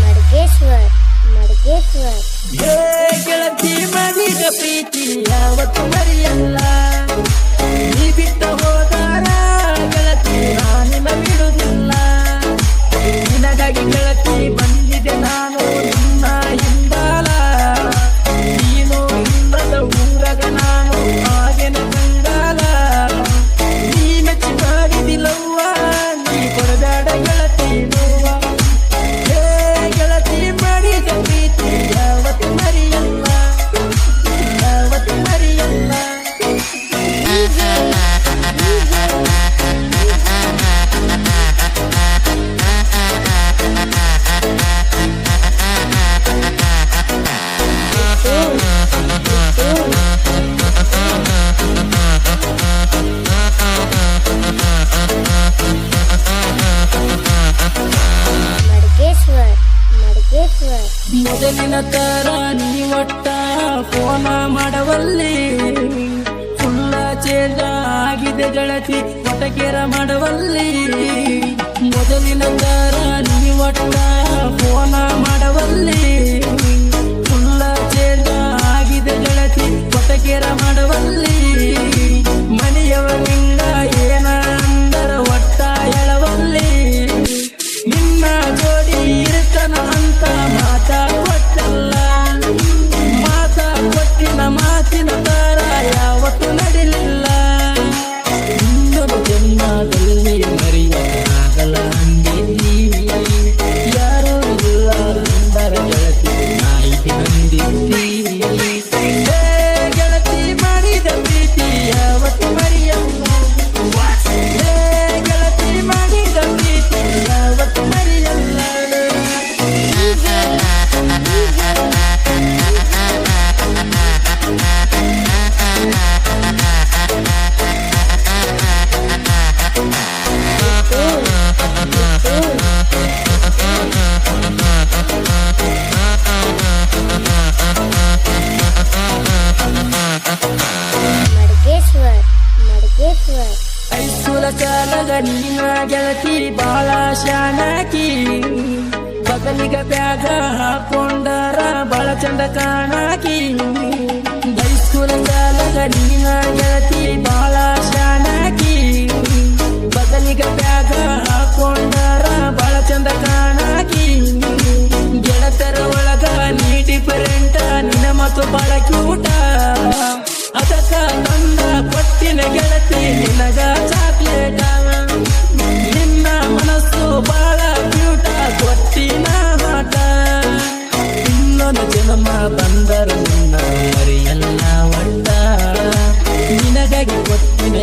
ಮಡಕೇಶ್ವರ್ ಮಡಕೇಶ್ವರ್ ಏ ಗೆಳತಿ ಮಾಡಿದ ಪ್ರೀತಿ ಯಾವತ್ತು ಮೊದಲಿನ ತರ ನೀ ಒಟ್ಟ ಫೋನ ಮಾಡವಲ್ಲಿ. ಫುಲ್ಲ ಚೇಂಜ್ ಆಗಿದೆ ಗಳತಿ ಒಟಕೆರ ಮಾಡವಲ್ಲಿ. ಮೊದಲಿನ ತರ ನೀ ಒಟ್ಟ ಫೋನ ಮಾಡವಲ್ಲಿ. ಫುಲ್ಲ ಚೇಂಜ್ ಆಗಿದೆ ಗಳತಿ ಒಟಕೆರ ಮಾಡವಲ್ಲಿ. ಕಾಲಗ ನೀನ ಗೆಳತಿ ಬಾಳ ಶಾಣಕಿ ಬಗಲಿಗ ಬ್ಯಾಗ ಹಾಕೊಂಡರ ಬಾಳ ಚಂದ ಕಾಣಕಿ. ಐಸ್ಕೂಲ ಕಾಲಗ ನೀನ ಗೆಳತಿ ಬಾಳ ನಿನಗಾಗಿ ಕೊಟ್ಟಿನ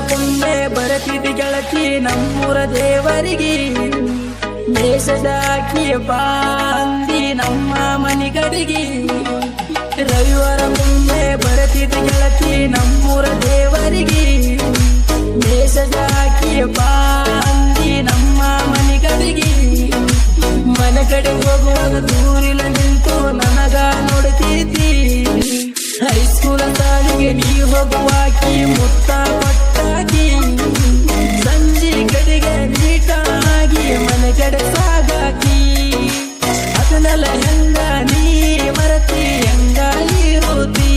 ರವಿವಾರಕ್ಕೊಮ್ಮೆ ಬರತಿದಿ ಗೆಳತಿ ನಮ್ಮೂರ ದೇವರಿಗೆ. ಅಕ್ಕಿಯ ಬಾಂದಿ ನಮ್ಮ ರವಿವಾರ ಮುಂದೆ ಬರತಿದ್ದ ಗೆಳತಿ ನಮ್ಮೂರ ದೇವರಿಗೆ. ಅಕ್ಕಿಯ ಬಾಂದಿ ನಮ್ಮ ಮನಿಗರಿಗೆ. ಮನ ಕಡೆ ಹೋಗುವಾಗ ದೂರಿಲ ನಿಂತು ನನಗ ನೋಡುತ್ತೀತಿ ಹೈಸ್ಕೂಲ ಸಾಲಿಗೆ ನೀ ಹೋಗುವಾಕಿ ಮುತ್ತ ಕೊಟ್ಟಾಕಿ ಸಂಜೆ ಕಡೆಗೆ ನೀಟಾಗಿ ಮನೆ ಕಡೆ ಸಾಗಾಕಿ. ಅದನ್ನೆಲ್ಲ ಹೆಂಗ ಮರತಿ ಹೆಂಗ ಇರುತ್ತಿ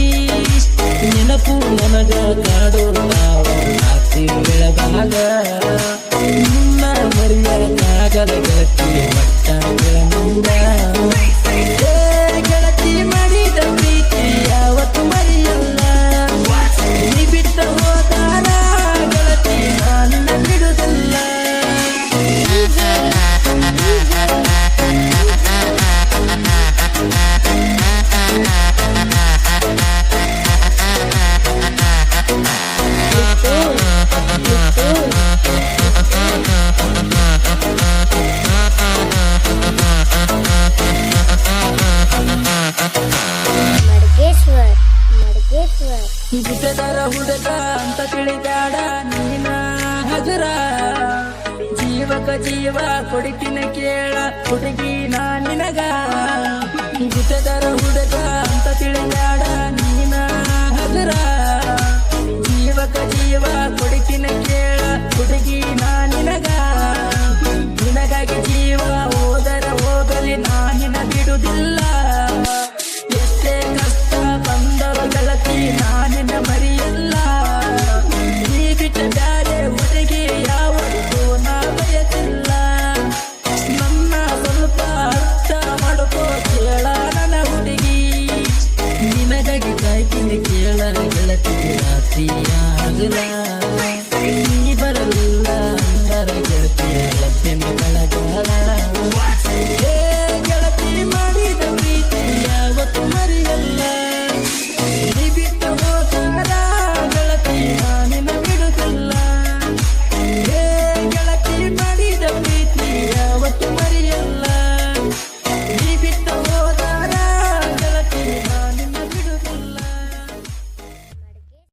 ನೆನಪು ನನಗ ಕಾಡೋ ನಾವು ಬೆಳಗಾಗ. ನಿನ್ನ ಮರಿಯಾಗದ ಗೆಳತಿ ಮಟ್ಟ ಜೊತೆದಾರ ಹುಡುಗ ಅಂತ ತಿಳಿದಾಡ ನೀನ ಹಗುರ ಜೀವಕ ಜೀವ ಕೊಡಿತಿನ ಕೇಳ ಹುಡುಗಿ ನಾ ನಿನಗ. ಜೊತೆದಾರ ಹುಡುಗ ಅಂತ ತಿಳಿದಾಡ ನೀನ ಹಗುರ ಜೀವಕ ಜೀವ ಕೊಡಿತಿನ ಕೇಳ